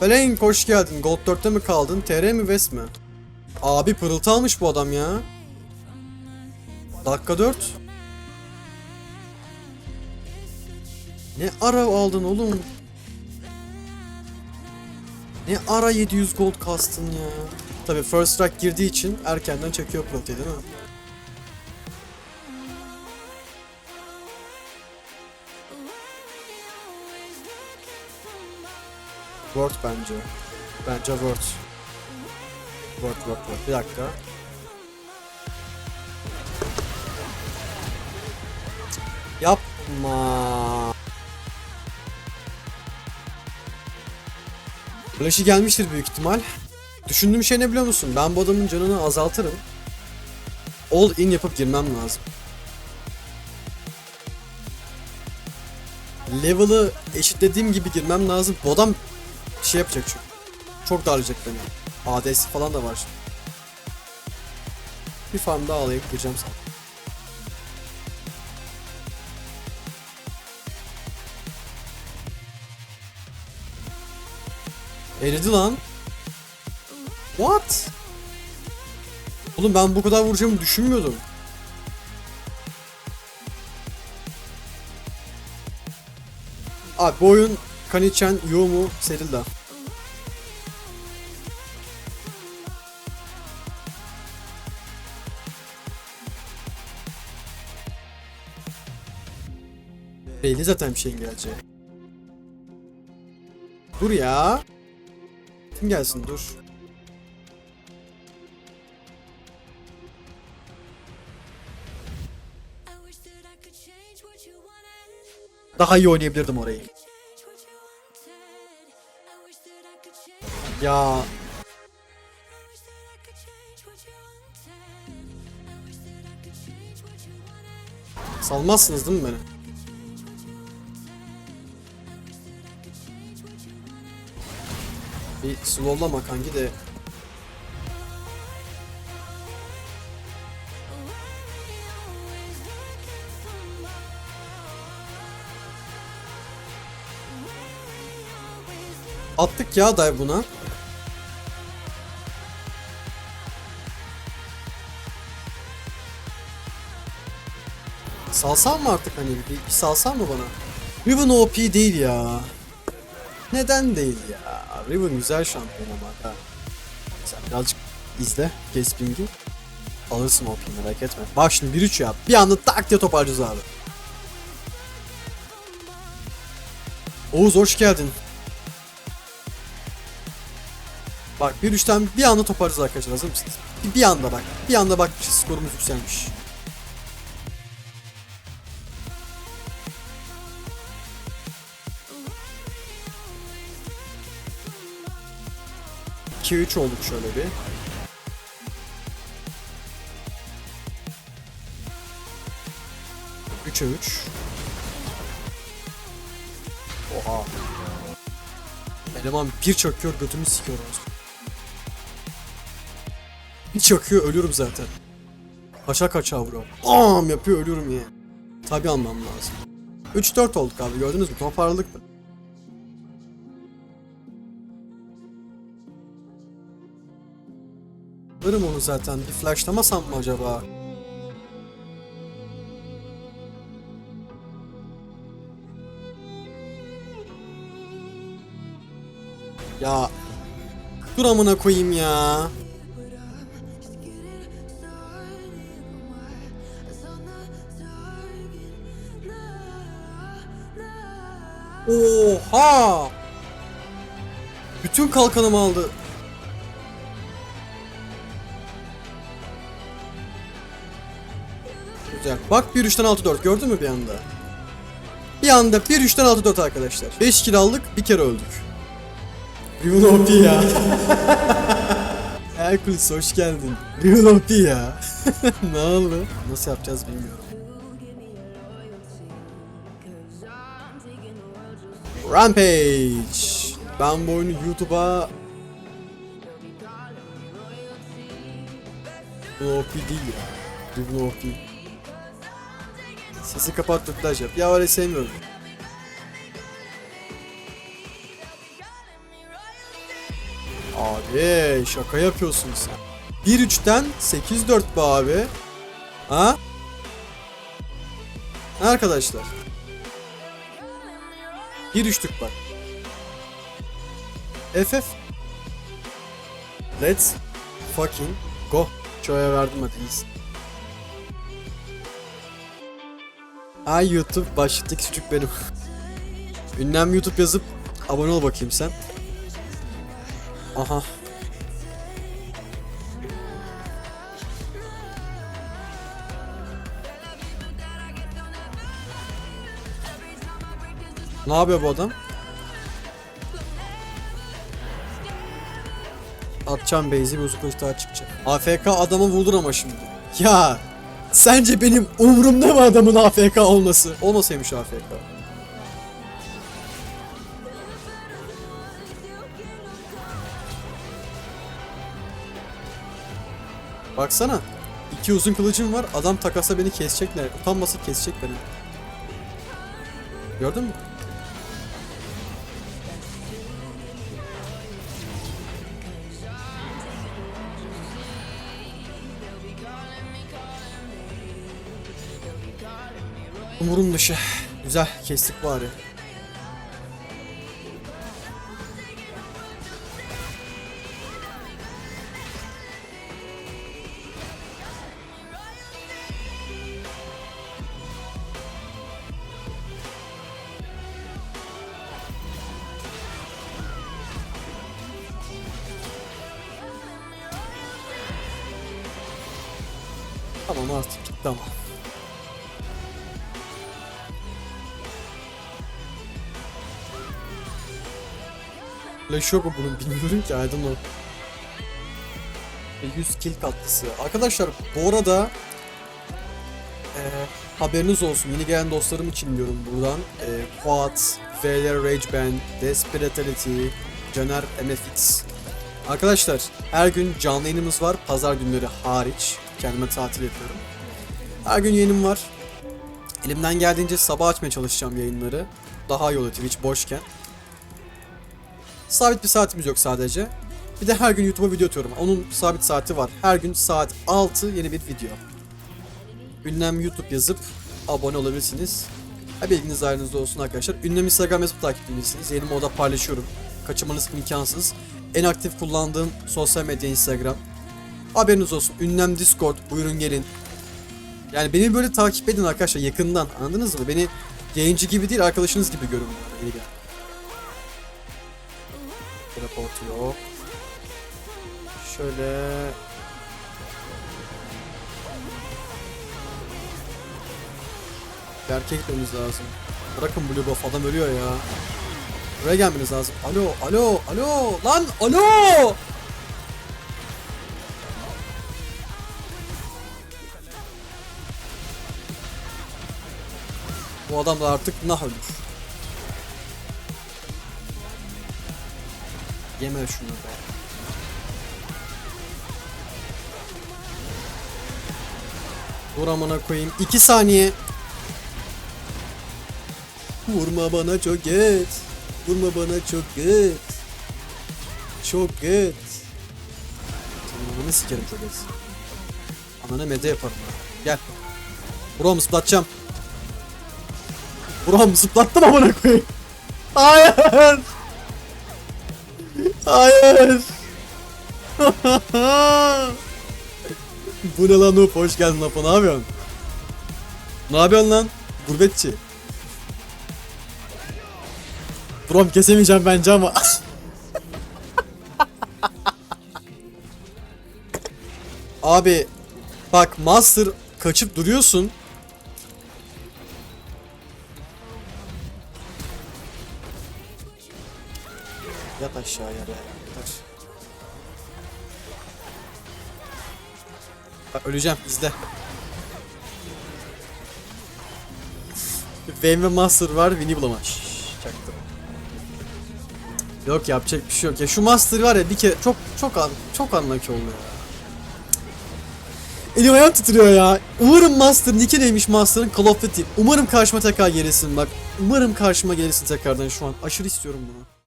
Felenk hoş geldin. Gold 4'te mi kaldın? TR mi West mi? Abi pırıltı almış bu adam ya. Dakika 4. Ne ara aldın oğlum? Ne ara 700 gold kastın ya? Tabi first strike girdiği için erkenden çekiyor pırıltıyı değil mi? Word bence. Bence Word. Word, Word, Word. Bir dakika. Yapma. Flash'i gelmiştir büyük ihtimal. Düşündüğüm şey ne biliyor musun? Ben bu adamın canını azaltırım. All in yapıp girmem lazım. Level'ı eşitlediğim gibi girmem lazım. Bu adam şey yapacak çünkü. Çok darlayacak beni. ADS falan da var şimdi. Bir farm daha alayım gireceğim sana. Eridi lan. What? Oğlum ben bu kadar vuracağımı düşünmüyordum. Abi bu oyun Kanichan, Yomu, Serilda. Belli zaten bir şeyin geleceği. Dur ya. Kim gelsin dur. Daha iyi oynayabilirdim orayı. Ya salmazsınız değil mi beni? Bir slowlama kanki de Attık ya dive buna. Salsam mı artık hani bir, bir salsam mı bana? Riven OP değil ya. Neden değil ya? Riven güzel şampiyon ama. Ha. Sen birazcık izle Gasping'i. Alırsın OP'yi merak etme. Bak şimdi 1-3 yap. Bir anda tak diye toparlayacağız abi. Oğuz hoş geldin. Bak 1-3'ten bir anda toparlayacağız arkadaşlar hazır mısınız? Bir, bir anda bak. Bir anda bak skorumuz yükselmiş. İki üç olduk şöyle bir. Üçe üç. Oha. Eleman bir çöküyor götümü sikiyor. Bir çöküyor ölüyorum zaten. Kaça kaça vuruyorum. Bam yapıyor ölüyorum ya. Tabi almam lazım. 3-4 olduk abi gördünüz mü? Toparladık mı? Alırım onu zaten. Bir flashlamasam mı acaba? Ya dur amına koyayım ya. Oha! Bütün kalkanımı aldı. Güzel. Bak 1 3'ten 6 4 gördün mü bir anda? Bir anda 1 3'ten 6 4 arkadaşlar. 5 kill aldık, bir kere öldük. Riven OP ya. Hercules hoş geldin. Riven OP ya. ne oldu? Nasıl yapacağız bilmiyorum. Rampage. Ben bu oyunu YouTube'a Riven OP değil ya. Riven OP. Sesi kapat dublaj yap. Ya öyle sevmiyorum. Abi şaka yapıyorsun sen. 1-3'ten 8-4 be abi. Ha? Arkadaşlar. 1-3'lük bak. FF. Let's fucking go. Çoya verdim hadi iyisin. Ay YouTube başlıklı küçük benim. Ünlem YouTube yazıp abone ol bakayım sen. Aha. Ne yapıyor bu adam? Atacağım base'i bir daha çıkacak. AFK adamı vurdur ama şimdi. Ya sence benim umurumda mı adamın AFK olması? Olmasaymış AFK. Baksana. İki uzun kılıcım var. Adam takasa beni kesecekler. Utanmasa kesecek beni. Gördün mü? Umurum dışı. Güzel kestik bari. Tamam artık bitti ama. Flash yok mu bilmiyorum ki I don't know. Ve 100 kill katkısı. Arkadaşlar bu arada eee, haberiniz olsun yeni gelen dostlarım için diyorum buradan. Eee Fuat, VLR Rage Band, Desperatality, Caner MFX. Arkadaşlar her gün canlı yayınımız var. Pazar günleri hariç. Kendime tatil yapıyorum. Her gün yayınım var. Elimden geldiğince sabah açmaya çalışacağım yayınları. Daha iyi oluyor Twitch boşken. Sabit bir saatimiz yok sadece. Bir de her gün YouTube'a video atıyorum. Onun sabit saati var. Her gün saat 6 yeni bir video. Ünlem YouTube yazıp abone olabilirsiniz. Ha bilginiz ayrınızda olsun arkadaşlar. Ünlem Instagram yazıp takip edebilirsiniz. Yeni moda paylaşıyorum. Kaçırmanız imkansız. En aktif kullandığım sosyal medya Instagram. Haberiniz olsun. Ünlem Discord. Buyurun gelin. Yani beni böyle takip edin arkadaşlar yakından. Anladınız mı? Beni yayıncı gibi değil arkadaşınız gibi görün. gelen. Teleport yok. Şöyle... Erkek gitmemiz lazım. Bırakın Blue Buff adam ölüyor ya. Buraya gelmeniz lazım. Alo, alo, alo, lan, alo! Bu adam da artık nah ölür. Yeme şunu be. Dur amına koyayım. 2 saniye. Vurma bana çok geç. Vurma bana çok geç. Çok. Senin ananı sikerim çok geç. Anana mede yaparım. Gel. Buram zıplatacağım. Buram zıplattım amına koyayım. Hayır. Hayır. Bu ne lan Noob? Hoş geldin Apo. Ne yapıyorsun? Ne yapıyorsun lan? Gurbetçi. Brom kesemeyeceğim bence ama. Abi bak Master kaçıp duruyorsun. Yat aşağıya be. Yat. Bak öleceğim izle. Vayne ve Master var Winnie bulama. Şşş, çaktım. Yok yapacak bir şey yok. Ya şu Master var ya bir kere çok çok an çok anlaki oldu ya. Elim ayağım titriyor ya. Umarım Master Nick'i neymiş Master'ın Call of Duty. Umarım karşıma tekrar gelirsin bak. Umarım karşıma gelirsin tekrardan şu an. Aşırı istiyorum bunu.